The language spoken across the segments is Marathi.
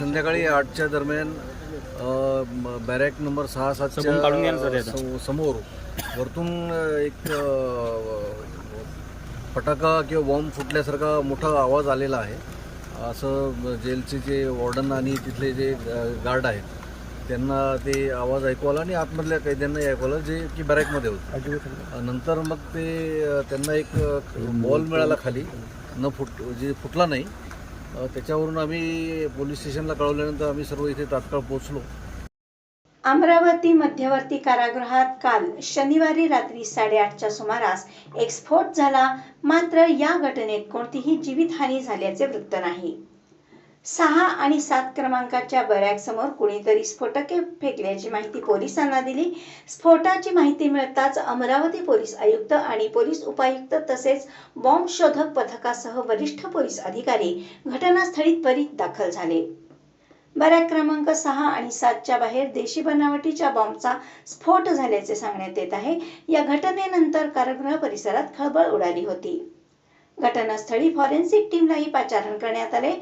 आठच्या दरम्यान बॅरॅक नंबर सहा समोरून काढून घ्या ना सर सातच्या याचं. समोर. वरतून एक अ, फटाका किंवा बॉम्ब फुटल्यासारखा मोठा आवाज आलेला आहे. असं जेलचे जे वॉर्डन आणि तिथले जे गार्ड आहेत त्यांना ते आवाज ऐकू आला आणि आतमधल्या कैद्यांनाही ऐकू आला जे की बॅरॅकमध्ये होते. नंतर मग ते अ, त्यांना एक बॉल मिळाला खाली. न फुट जे फुटला नाही त्याच्यावरून आम्ही पोलीस स्टेशनला कळवल्यानंतर आम्ही सर्व इथे तात्काळ पोहोचलो. अमरावती मध्यवर्ती कारागृहात काल शनिवारी रात्री साडेआठच्या सुमारास एक स्फोट झाला मात्र या घटनेत कोणतीही जीवितहानी झाल्याचे वृत्त नाही. सहा आणि सात क्रमांकाच्या बॅरॅकसमोर कुणीतरी स्फोटके फेकल्याची माहिती पोलिसांना दिली. स्फोटाची माहिती मिळताच अमरावती पोलीस आयुक्त आणि पोलीस उपायुक्त तसेच बॉम्ब शोधक पथकासह वरिष्ठ पोलीस अधिकारी घटनास्थळी त्वरित दाखल झाले. बऱ्या क्रमांक सहा आणि सातच्या बाहेर देशी बनावटीच्या बॉम्बचा स्फोट झाल्याचे सांगण्यात येत आहे. या घटनेनंतर कारागृह परिसरात खळबळ उडाली होती. घटनास्थळी फॉरेन्सिक टीमलाही पाचारण करण्यात आले.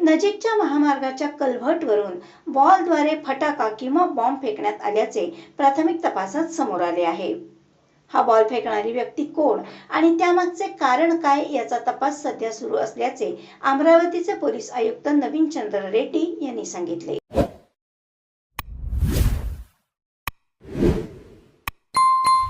नजीकच्या महामार्गाच्या कल्व्हर्टवरून बॉलद्वारे फटाका किंवा बॉम्ब फेकण्यात आल्याचे प्राथमिक तपासात समोर आले आहे. हा बॉल फेकणारी व्यक्ती कोण आणि त्यामागचे कारण काय याचा तपास सध्या सुरू असल्याचे अमरावतीचे पोलीस आयुक्त नवीन चंद्र रेड्डी यांनी सांगितले.